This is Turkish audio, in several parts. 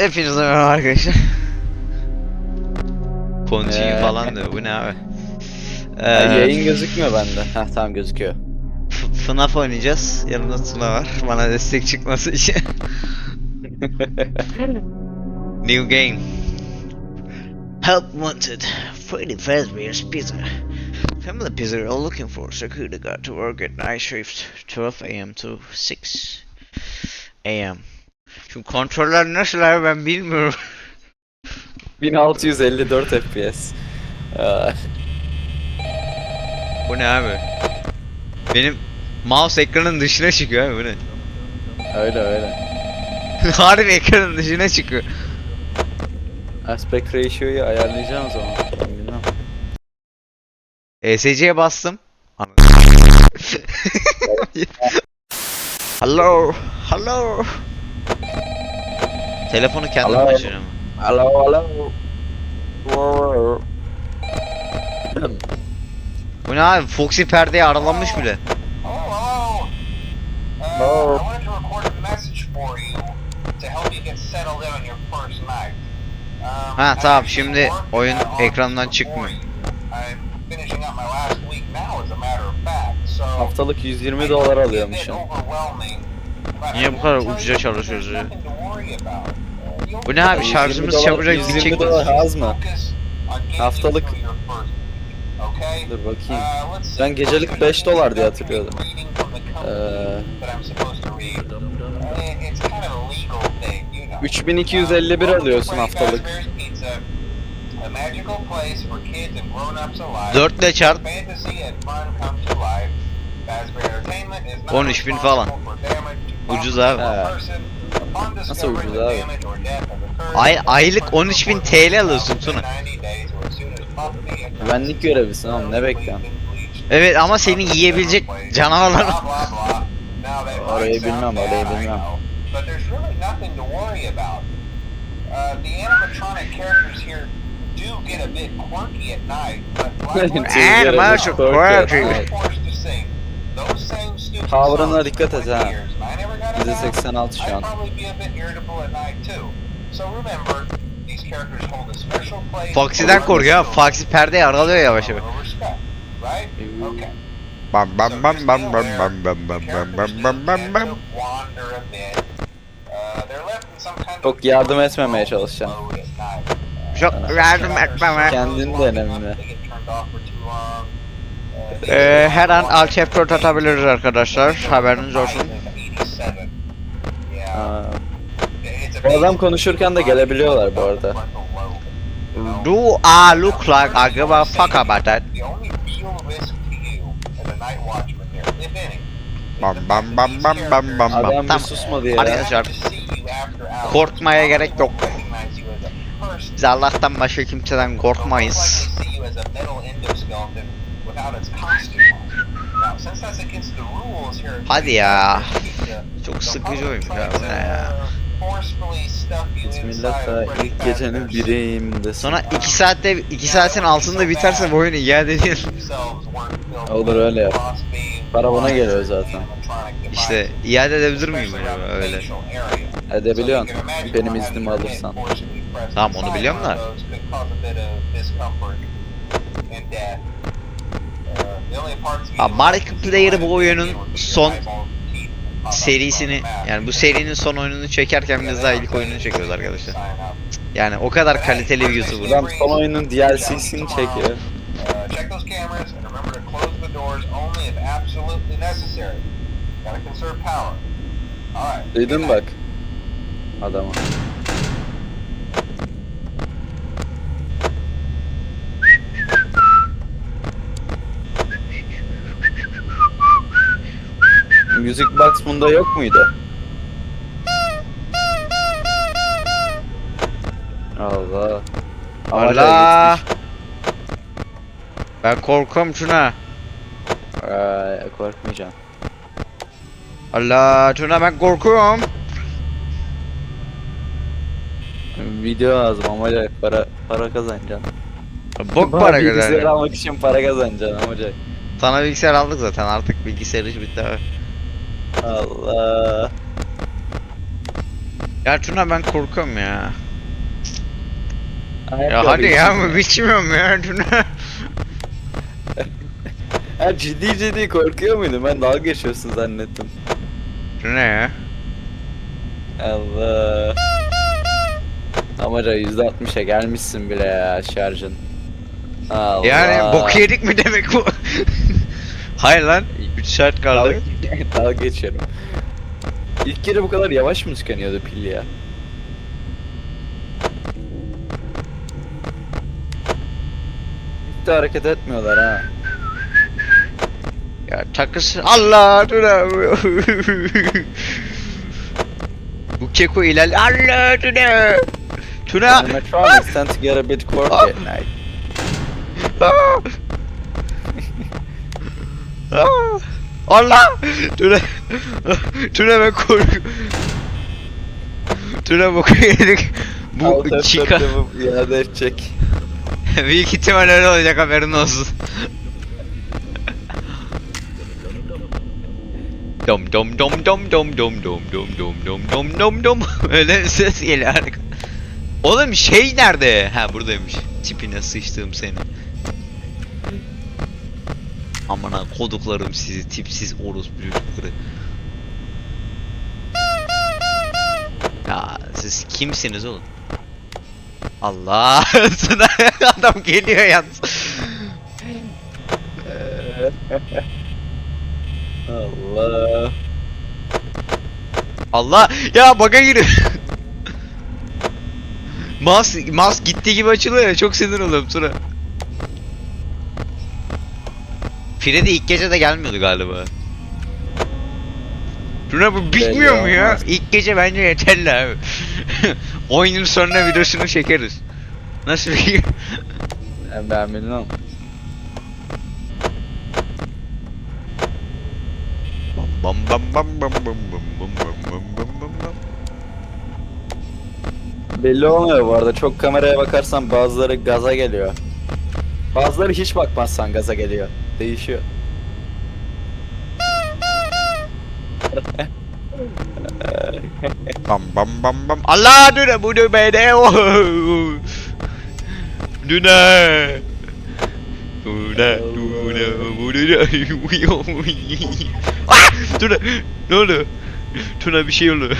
Hepinize merhaba arkadaşlar. Continue Ee, falan diyor. Bu ne abi? Ha, Ee, yayın gözükmüyor bende. Heh tamam gözüküyor. F- FNAF oynayacağız. Yanımda Tuna var. Bana destek çıkması için. New game. Help wanted. Freddy Fazbear's Pizza. Family Pizza are looking for security guard to work at night shift 12 a.m. to 6 a.m. Şu kontroller nasıl abi ben bilmiyorum. 1654 FPS. Aa, Bu ne abi? Benim mouse ekranın dışına çıkıyor abi bu ne? öyle öyle. Harbi ekranın dışına çıkıyor. Aspect ratio'yu ayarlayacağım o zaman. Bilmem. ESC'ye bastım. Ana- hello, hello. Telefonu kendim Hello. açacağım. Alo alo. Bu ne abi? Foxy perdeyi aralamış bile. Um, Ha, tamam, şimdi oyun ekrandan çıkmıyor. Haftalık 120 I dolar alıyormuşum. Niye bu kadar ucuza çalışıyoruz ya? Bu ne abi? Şarjımız 120 çabucak bitecek. 120 dolar az mı? Haftalık-? Dur bakayım. Ben gecelik 5 dolar diye hatırlıyordum. Ee, that I'm supposed to read. Uh, It's kind of a legal thing, you know. 3251 Uh, alıyorsun haftalık. Fazbear's Pizza, a magical place for kids and grown-ups alike. 4 ile çarp. Fantasy and fun come to life. Fazbear Entertainment is not 13.000 falan. Ucuz abi. He. Nasıl ucuz abi? Ay- aylık 13.000 TL alıyorsun Tuna. 90 days or as soon as property and Güvenlik görevlisin oğlum ne bekliyorsun? Evet ama seni yiyebilecek canavarlar Orayı bilmem, orayı bilmem. know, But there's really nothing to worry about. Uh, the animatronic characters here do get a bit quirky Tavrına dikkat et ha. %86 şu an. Foxy'den korkuyor ha. Foxy perdeyi aralıyor yavaş yavaş. Bam bam bam bam bam bam bam bam bam bam bam bam. Uh, of Çok yardım etmemeye çalışacağım. Uh, Çok Sana. yardım etmeme. Kendin de önemli. They get turned off for too long. Uh, Ee, her an alt F4 atabiliriz arkadaşlar. Haberiniz olsun. Aa, Bu adam amazing. konuşurken de gelebiliyorlar bu arada. Do I look like I give a fuck about that? Bam bam bam bam bam bam bam. Adam bir Tamam. susmadı ya. Arkadaşlar korkmaya gerek yok. Biz Allah'tan başka kimseden korkmayız. Hadi ya. Çok sıkıcı oymuş you Bismillah da ilk gecenin biriyim Sonra 2 saatte 2 saatin altında biterse bu oyunu iade edelim. Olur öyle yap. Para buna geliyor zaten. İşte iade edebilir miyim acaba öyle? Edebiliyorsun. Benim iznimi alırsan. Tamam, onu biliyorum da. Ha, Markiplier bu oyunun son serisini yani bu serinin son oyununu çekerken biz daha ilk oyununu çekiyoruz arkadaşlar. Yani o kadar kaliteli bir YouTuber. Adam son oyunun DLC'sini çekiyor. Uh, check those Music box bunda yok muydu? Allah. Allah. gitmiş. Ben korkuyorum şuna. Ay, korkmayacağım. Allah Tuna ben korkuyorum. Video lazım amaca para para kazanacaksın. Bok Bana para Bilgisayar kadar. almak için para kazanacaksın amaca. Sana bilgisayar aldık zaten artık bilgisayar iş bitti abi. Allah. Ya Tuna ben korkuyorum ya. Ya hadi ya mı biçmiyorum ya Tuna. Ha ciddi ciddi korkuyor muydun? Ben dalga geçiyorsun zannettim. Tuna ya. Allah. Amaca %60'a gelmişsin bile ya şarjın. Allah. Yani bok yedik mi demek bu? Hayır lan 3 saat kaldı. dalga geçiyorum. İlk kere bu kadar yavaş mı tıkanıyordu pil ya? Hiç de hareket etmiyorlar ha. Ya takısı Allah Tuna. bu keko ilerle Allah Tuna. Tuna. Animatronics tend to get a bit quirky at night. Ah! Ah! Allah! Ben korkuyorum. Tuna boku yedik. Bu çıka. F4'te bu iade edecek. Büyük ihtimal öyle olacak haberin olsun. Dom dom dom dom dom dom dom dom dom dom dom dom dom öyle bir ses geliyor. Oğlum şey nerede? Ha buradaymış. Tipine sıçtığım seni. Amına koduklarım sizi tipsiz orospu çocukları. Ya siz kimsiniz oğlum? Allah adam geliyor yalnız. Allah. Allah ya baga giriyor. Mouse, mouse gittiği gibi açılıyor ya çok sinir oluyorum sonra. Freddy ilk gece de gelmiyordu galiba. Tuna bu bitmiyor mu ya? İlk gece bence yeterli abi. 10 yıl sonra videosunu çekeriz. Nasıl bir Ben, ben bilmem. Bam bam bam bam bam bam bam bam bam bam bam bam. Belli olmuyor bu arada. Çok kameraya bakarsan bazıları gaza geliyor. Bazıları hiç bakmazsan gaza geliyor. Değişiyor. Bam bam bam bam. Allah Duna bu da beni. Duna. Duna Duna bu da. Ah! Duna ne oldu? Tuna bir şey oldu.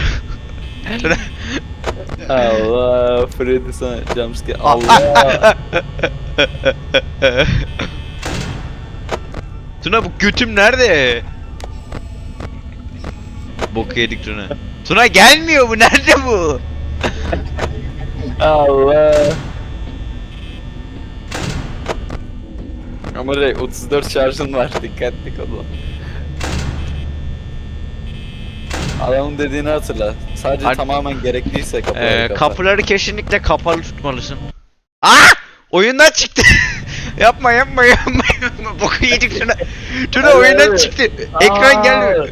Tuna. Allah Freddy sana jumpscare. Allah. Tuna bu götüm nerede? Bok yedik Tuna. Tuna gelmiyor bu nerede bu? Allah. Ama Ray 34 şarjın var. Dikkatli ol. Adamın dediğini hatırla. Sadece Hadi. tamamen gerekliyse kapıları Ee, kapat. kapıları kesinlikle kapalı tutmalısın. Aa! Oyundan çıktı. yapma yapma yapma yapma. Boku yedik. Tuna Hayır, oyundan çıktı. Ekran gelmiyor.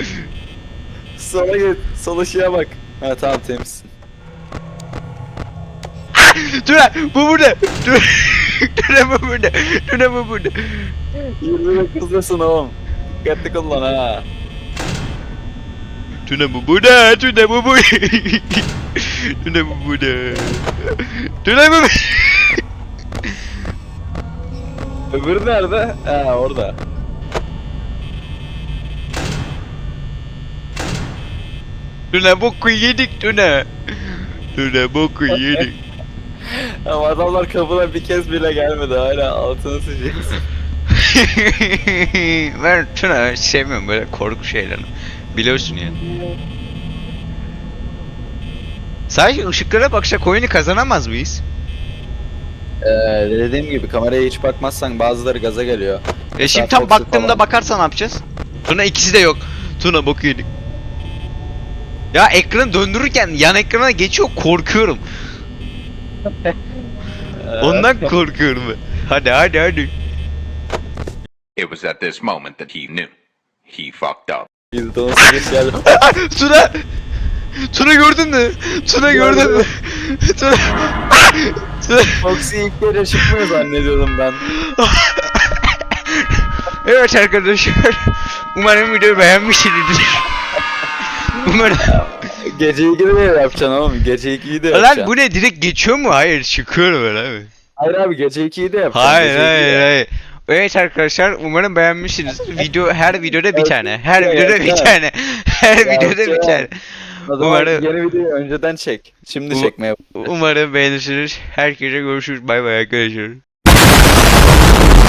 Sola git. Sol ışığa bak. Ha tamam temizsin. Tuna bu burada. Tuna, bu burada. Tuna bu burada. 29'dasın oğlum. Dikkatli kullan ha. Tuna bu burada. Tuna bu burada. Tuna bu burada. Tuna bu burada. Öbürü nerede? Ha orada. Tuna boku yedik Tuna. Tuna boku yedik. Ama adamlar kapıdan bir kez bile gelmedi hala altını sıçacaksın. ben Tuna sevmiyorum böyle korku şeylerini. Biliyorsun yani. Sadece ışıklara baksak oyunu kazanamaz mıyız? Ee, dediğim gibi kameraya hiç bakmazsan bazıları gaza geliyor. E şimdi Mesela tam baktığımda falan. bakarsan ne yapacağız? Tuna ikisi de yok. Tuna yedik. Ya ekranı döndürürken yan ekrana geçiyor korkuyorum. Ondan korkuyorum ben. Hadi hadi hadi. It was at this moment that he knew. He fucked up. %18 geldi. Tuna! Tuna gördün mü? Tuna gördün mü? Tuna! Foxy ilk kere çıkmıyor zannediyordum ben. Evet arkadaşlar. Umarım videoyu beğenmişsinizdir. Umarım Gece 2'de de yapacaksın oğlum. Gece 2'yi de Lan yapacaksın. bu ne direkt geçiyor mu? Hayır çıkıyor böyle abi. Hayır abi gece 2'yi de yapacaksın. Hayır Gece 2'yi hayır de. hayır. Evet arkadaşlar umarım beğenmişsinizdir. Video her videoda bir tane. Her videoda bir tane. Her videoda bir tane. O zaman Umarım- yeni videoyu önceden çek. Şimdi Bu- çekmeye Umarım beğenirsiniz. Herkese görüşürüz. Bay bay arkadaşlar.